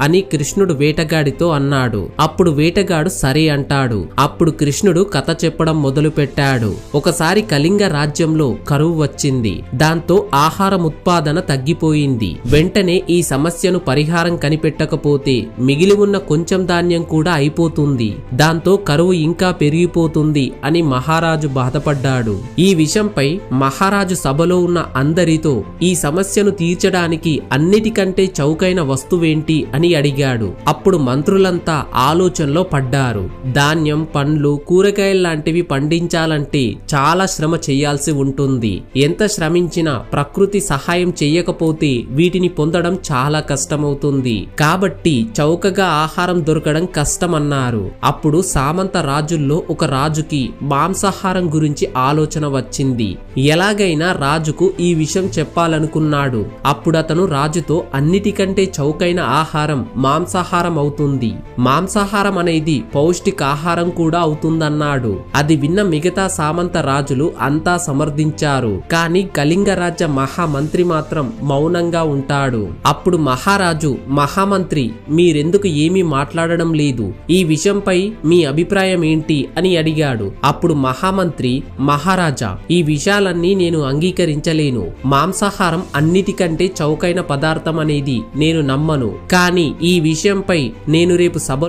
అని కృష్ణుడు వేటగాడితో అన్నాడు. అప్పుడు వేటగాడు సరే అంటాడు. అప్పుడు కృష్ణుడు కథ చెప్పడం మొదలుపెట్టాడు. ఒకసారి కళింగ రాజ్యంలో కరువు వచ్చింది. దాంతో ఆహారం ఉత్పాదన తగ్గిపోయింది. వెంటనే ఈ సమస్యను పరిహారం కనిపెట్టకపోతే మిగిలి ఉన్న కొంచెం ధాన్యం కూడా అయిపోతుంది. దాంతో కరువు ఇంకా పెరిగిపోతుంది అని మహారాజు బాధపడ్డాడు. ఈ విషయంపై మహారాజు సభలో ఉన్న అందరితో ఈ సమస్యను తీర్చడానికి అన్నిటికంటే చౌకైన వస్తువేంటి అని అడిగాడు. అప్పుడు మంత్రులంతా ఆలోచనలో పడ్డారు. ధాన్యం పండ్లు కూరగాయలు లాంటివి పండించాలంటే చాలా శ్రమ చేయాల్సి ఉంటుంది. ఎంత శ్రమించినా ప్రకృతి సహాయం చెయ్యకపోతే వీటిని పొందడం చాలా కష్టమవుతుంది. కాబట్టి చౌకగా ఆహారం దొరకడం కష్టమన్నారు. అప్పుడు సామంత రాజుల్లో ఒక రాజుకి మాంసాహారం గురించి ఆలోచన వచ్చింది. ఎలాగైనా రాజుకు ఈ విషయం చెప్పాలనుకున్నాడు. అప్పుడు అతను రాజుతో అన్నిటికంటే చౌకైన ఆహారం ఆహారం మాంసాహారం అవుతుంది మాంసాహారం అనేది పౌష్టికాహారం కూడా అవుతుందన్నాడు. అది విన్న మిగతా సామంత రాజులు అంతా సమర్థించారు. కానీ కళింగ రాజ్య మహామంత్రి మాత్రం మౌనంగా ఉంటాడు. అప్పుడు మహారాజు మహామంత్రి మీరెందుకు ఏమీ మాట్లాడడం లేదు? ఈ విషయంపై మీ అభిప్రాయం ఏంటి? అని అడిగాడు. అప్పుడు మహామంత్రి మహారాజా ఈ విషయాలన్నీ నేను అంగీకరించలేను. మాంసాహారం అన్నిటికంటే చౌకైన పదార్థం అనేది నేను నమ్మను. కానీ ఈ విషయంపై నేను రేపు సభలో